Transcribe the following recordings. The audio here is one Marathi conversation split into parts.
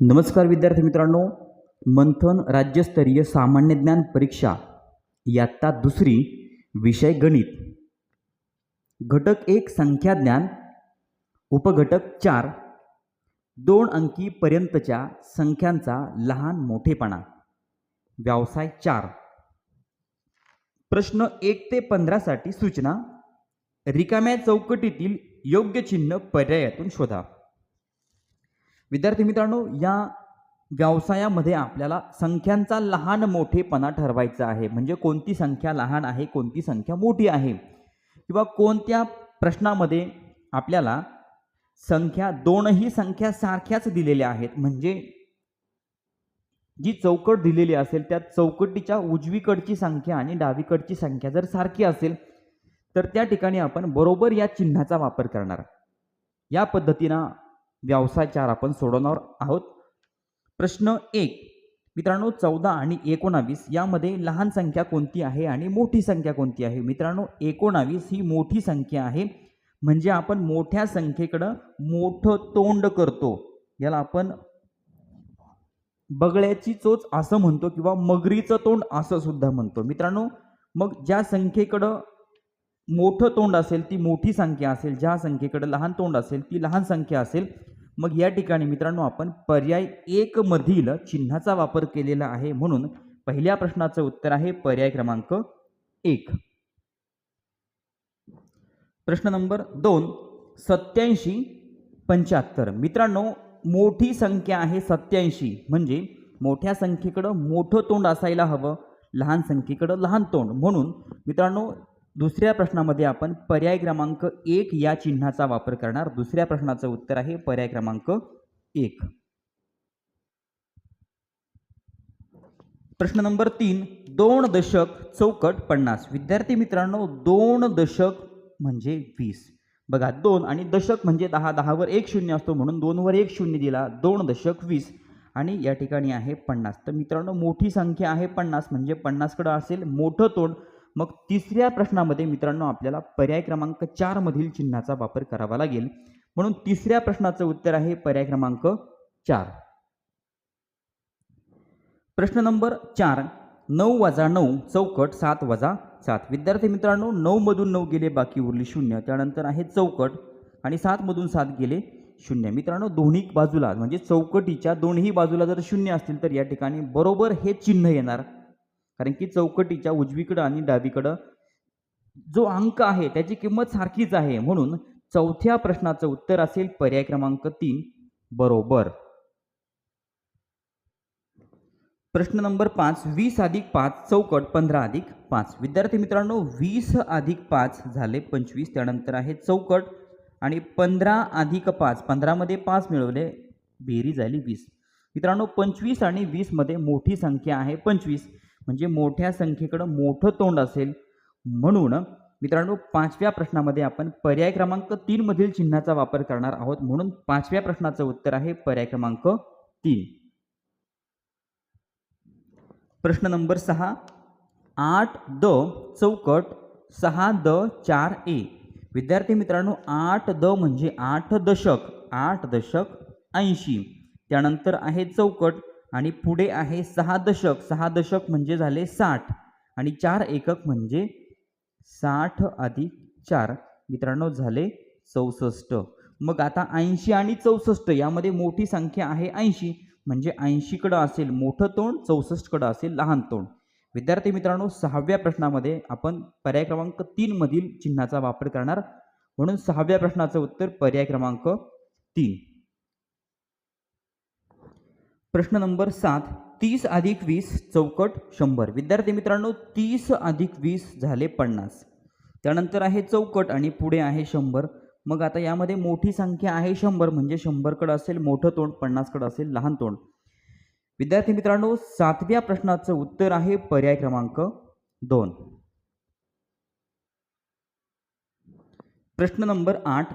नमस्कार विद्यार्थी मित्रांनो. मंथन राज्यस्तरीय सामान्य ज्ञान परीक्षा यात्ता दुसरी विषय गणित. घटक एक संख्याज्ञान उपघटक चार दोन अंकी पर्यंतच्या संख्यांचा लहान मोठेपणा. व्यवसाय चार. प्रश्न एक ते पंधरासाठी सूचना. रिकाम्या चौकटीतील योग्य चिन्ह पर्यायातून शोधा. विद्यार्थी मित्रांनो या व्यवसायामध्ये आपल्याला संख्यांचा लहान मोठेपणा ठरवायचा आहे. म्हणजे कोणती संख्या लहान आहे कोणती संख्या मोठी आहे? किंवा कोणत्या प्रश्नामध्ये आपल्याला संख्या दोनही संख्या सारख्याच दिलेल्या आहेत? म्हणजे जी चौकट दिलेली असेल त्या चौकटीच्या उजवीकडची संख्या आणि डावीकडची संख्या जर सारखी असेल तर त्या ठिकाणी आपण बरोबर या चिन्हाचा वापर करणार. या पद्धतीनं व्यवसाय चार आपण सोडवणार आहोत. प्रश्न एक मित्रांनो चौदा आणि एकोणावीस यामध्ये लहान संख्या कोणती आहे आणि मोठी संख्या कोणती आहे? मित्रांनो एकोणावीस ही मोठी संख्या आहे. म्हणजे आपण मोठ्या संख्येकडं मोठं तोंड करतो. याला आपण बगळ्याची चोच असं म्हणतो किंवा मगरीचं तोंड असं सुद्धा म्हणतो. मित्रांनो मग ज्या संख्येकडं मोठं तोंड असेल ती मोठी संख्या असेल ज्या संख्येकडे लहान तोंड असेल ती लहान संख्या असेल. मग या ठिकाणी मित्रांनो आपण पर्याय एकमधील चिन्हाचा वापर केलेला आहे म्हणून पहिल्या प्रश्नाचं उत्तर आहे पर्याय क्रमांक एक. प्रश्न नंबर दोन सत्याऐंशी पंच्याहत्तर. मित्रांनो मोठी संख्या आहे सत्याऐंशी म्हणजे मोठ्या संख्येकडं मोठं तोंड असायला हवं लहान संख्येकडं लहान तोंड. म्हणून मित्रांनो दुसऱ्या प्रश्नामध्ये आपण पर्याय क्रमांक एक या चिन्हाचा वापर करणार. दुसऱ्या प्रश्नाचं उत्तर आहे पर्याय क्रमांक एक. प्रश्न नंबर तीन दोन दशक चौकट पन्नास. विद्यार्थी मित्रांनो दोन दशक म्हणजे वीस. बघा दोन आणि दशक म्हणजे दहा. दहावर एक शून्य असतो म्हणून दोनवर एक शून्य दिला. दोन दशक वीस आणि या ठिकाणी आहे पन्नास. तर मित्रांनो मोठी संख्या आहे पन्नास. म्हणजे पन्नासकडं असेल मोठं तोंड. मग तिसऱ्या प्रश्नामध्ये मित्रांनो आपल्याला पर्याय क्रमांक चार मधील चिन्हाचा वापर करावा लागेल. म्हणून तिसऱ्या प्रश्नाचं उत्तर आहे पर्याय क्रमांक चार. प्रश्न नंबर चार नऊ वजा नऊ चौकट सात वजा सात. विद्यार्थी मित्रांनो नऊ मधून नऊ गेले बाकी उरली शून्य. त्यानंतर आहे चौकट आणि सात मधून सात गेले शून्य. मित्रांनो दोन्ही बाजूला म्हणजे चौकटीच्या दोन्ही बाजूला जर शून्य असतील तर या ठिकाणी बरोबर हे चिन्ह येणार. कारण की चौकटीच्या उजवीकडं आणि डावीकडं जो अंक आहे त्याची किंमत सारखीच आहे. म्हणून चौथ्या प्रश्नाचं उत्तर असेल पर्याय क्रमांक तीन बरोबर. प्रश्न नंबर पाच वीस अधिक पाच चौकट पंधरा अधिक पाच. विद्यार्थी मित्रांनो वीस अधिक पाच झाले पंचवीस त्यानंतर आहे चौकट आणि पंधरा अधिक पाच. पंधरामध्ये पाच मिळवले बेरी झाली वीस. मित्रांनो पंचवीस आणि वीसमध्ये मोठी संख्या आहे पंचवीस. म्हणजे मोठ्या संख्येकडं मोठं तोंड असेल म्हणून मित्रांनो पाचव्या प्रश्नामध्ये आपण पर्याय क्रमांक तीन मधील चिन्हाचा वापर करणार आहोत. म्हणून पाचव्या प्रश्नाचं उत्तर आहे पर्याय क्रमांक तीन. प्रश्न नंबर सहा आठ द चौकट सहा द चार ए. विद्यार्थी मित्रांनो आठ द म्हणजे आठ दशक आठ दशक ऐंशी. त्यानंतर आहे चौकट आणि पुढे आहे सहा दशक. सहा दशक म्हणजे झाले साठ. आणि चार एकक म्हणजे साठ अधिक चार. मित्रांनो झाले चौसष्ट. मग आता ऐंशी आणि चौसष्ट यामध्ये मोठी संख्या आहे ऐंशी. म्हणजे ऐंशीकडं असेल मोठं तोंड चौसष्टकडं असेल लहान तोंड. विद्यार्थी मित्रांनो सहाव्या प्रश्नामध्ये आपण पर्याय क्रमांक तीनमधील चिन्हाचा वापर करणार. म्हणून सहाव्या प्रश्नाचं उत्तर पर्याय क्रमांक तीन. प्रश्न नंबर सात तीस अधिक वीस चौकट शंभर. विद्यार्थी मित्रांनो तीस अधिक वीस झाले पन्नास. त्यानंतर आहे चौकट आणि पुढे आहे शंभर. मग आता यामध्ये मोठी संख्या आहे शंभर म्हणजे शंभरकडं असेल मोठं तोंड पन्नासकडं असेल लहान तोंड. विद्यार्थी मित्रांनो सातव्या प्रश्नाचं उत्तर आहे पर्याय क्रमांक दोन. प्रश्न नंबर आठ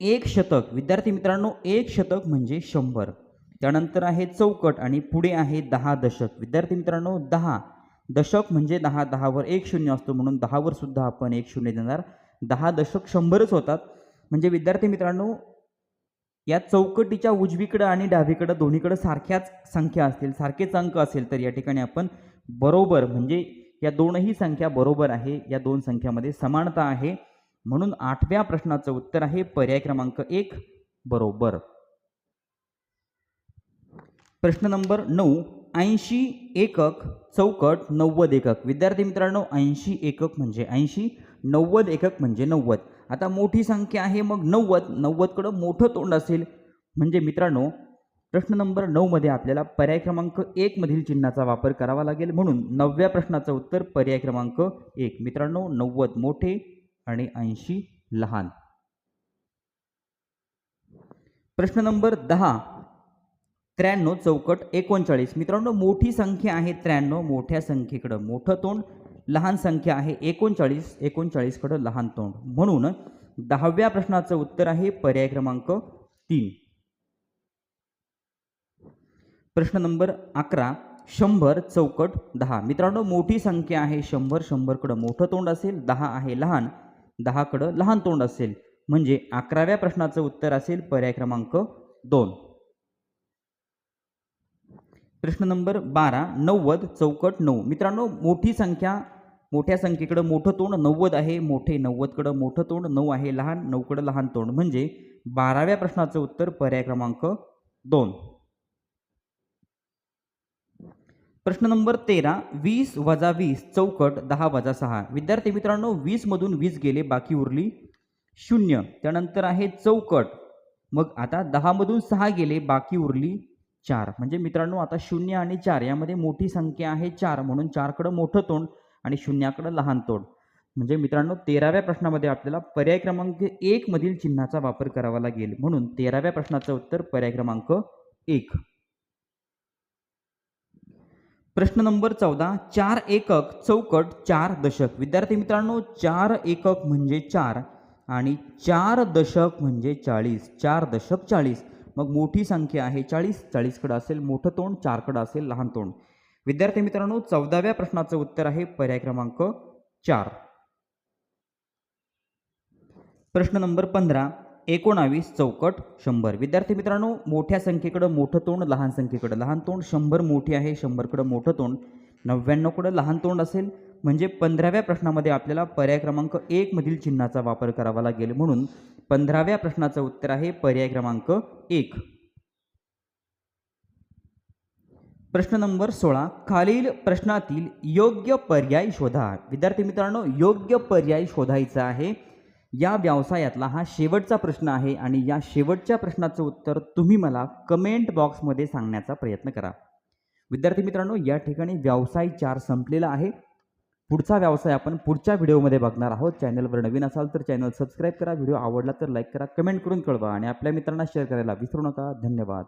एक शतक. विद्यार्थी मित्रांनो एक शतक म्हणजे शंभर. त्यानंतर आहे चौकट आणि पुढे आहे दहा दशक. विद्यार्थी मित्रांनो दहा दशक म्हणजे दहा दहावर एक शून्य असतो म्हणून दहावर सुद्धा आपण एक शून्य देणार. दहा दशक शंभरच होतात. म्हणजे विद्यार्थी मित्रांनो या चौकटीच्या उजवीकडं आणि डावीकडं दोन्हीकडं सारख्याच संख्या असतील सारखेच अंक असेल तर या ठिकाणी आपण बरोबर म्हणजे या दोनही संख्या बरोबर आहे या दोन संख्यामध्ये समानता आहे. म्हणून आठव्या प्रश्नाचं उत्तर आहे पर्याय क्रमांक एक बरोबर. प्रश्न नंबर नऊ ऐंशी एकक चौकट नव्वद एकक. विद्यार्थी मित्रांनो ऐंशी एकक म्हणजे ऐंशी नव्वद एकक म्हणजे नव्वद. आता मोठी संख्या आहे मग नव्वद. नव्वदकडं मोठं तोंड असेल म्हणजे मित्रांनो प्रश्न नंबर नऊमध्ये आपल्याला पर्याय क्रमांक एकमधील चिन्हाचा वापर करावा लागेल. म्हणून नवव्या प्रश्नाचं उत्तर पर्याय क्रमांक एक. मित्रांनो नव्वद मोठे आणि ऐंशी लहान. प्रश्न नंबर दहा त्र्याण्णव चौकट एकोणचाळीस. मित्रांनो मोठी संख्या आहे त्र्याण्णव मोठ्या संख्येकडं. मोठं तोंड लहान संख्या आहे एकोणचाळीस एकोणचाळीसकडं लहान तोंड. म्हणून दहाव्या प्रश्नाचं उत्तर आहे पर्याय क्रमांक तीन. प्रश्न नंबर अकरा शंभर चौकट दहा. मित्रांनो मोठी संख्या आहे शंभर शंभरकडं मोठं तोंड असेल दहा आहे लहान दहाकडं लहान तोंड असेल. म्हणजे अकराव्या प्रश्नाचं उत्तर असेल पर्याय क्रमांक दोन. प्रश्न नंबर बारा नव्वद चौकट नऊ. मित्रांनो मोठी संख्या मोठ्या संख्येकडं मोठं तोंड नव्वद आहे मोठे नव्वदकडं मोठं तोंड नऊ आहे लहान नऊकडं लहान तोंड. म्हणजे बाराव्या प्रश्नाचं उत्तर पर्याय क्रमांक दोन. प्रश्न नंबर तेरा वीस वजा वीस चौकट दहा वजा सहा. विद्यार्थी मित्रांनो वीसमधून वीस गेले बाकी उरली शून्य. त्यानंतर आहे चौकट. मग आता दहामधून सहा गेले बाकी उरली चार. म्हणजे मित्रांनो आता शून्य आणि चार यामध्ये मोठी संख्या आहे चार म्हणून चारकडं मोठं तोंड आणि शून्याकडं लहान तोंड. म्हणजे मित्रांनो तेराव्या प्रश्नामध्ये आपल्याला पर्याय क्रमांक एक मधील चिन्हाचा वापर करावा लागेल. म्हणून तेराव्या प्रश्नाचं उत्तर पर्याय क्रमांक एक. प्रश्न नंबर चौदा. चार एकक चौकट चार दशक. विद्यार्थी मित्रांनो चार एकक म्हणजे चार आणि चार दशक म्हणजे चाळीस. चार दशक चाळीस. मग मोठी संख्या आहे चाळीस चाळीसकडं असेल मोठं तोंड चारकडं असेल लहान तोंड. विद्यार्थी मित्रांनो चौदाव्या प्रश्नाचं उत्तर आहे पर्याय क्रमांक चार. प्रश्न नंबर पंधरा एकोणावीस चौकट शंभर. विद्यार्थी मित्रांनो मोठ्या संख्येकडं मोठं तोंड लहान संख्येकडं. लहान तोंड शंभर मोठी आहे शंभरकडं मोठं तोंड. नव्याण्णवकडं लहान तोंड असेल म्हणजे पंधराव्या प्रश्नामध्ये आपल्याला पर्याय क्रमांक एकमधील चिन्हाचा वापर करावा लागेल. म्हणून पंधराव्या प्रश्नाचं उत्तर आहे पर्याय क्रमांक एक. प्रश्न नंबर सोळा. खालील प्रश्नातील योग्य पर्याय शोधा. विद्यार्थी मित्रांनो योग्य पर्याय शोधायचा आहे. या व्यवसायातला हा शेवटचा प्रश्न आहे आणि या शेवटच्या प्रश्नाचं उत्तर तुम्ही मला कमेंट बॉक्समध्ये सांगण्याचा प्रयत्न करा. विद्यार्थी मित्रांनो या ठिकाणी व्यवसाय चार संपलेला आहे. पुढचा व्यवसाय आपण पुढच्या व्हिडिओमध्ये बघणार आहोत. चॅनलवर नवीन असाल तर चॅनल सबस्क्राईब करा. व्हिडिओ आवडला तर लाईक करा कमेंट करून कळवा आणि आपल्या मित्रांना शेअर करायला विसरू नका. धन्यवाद.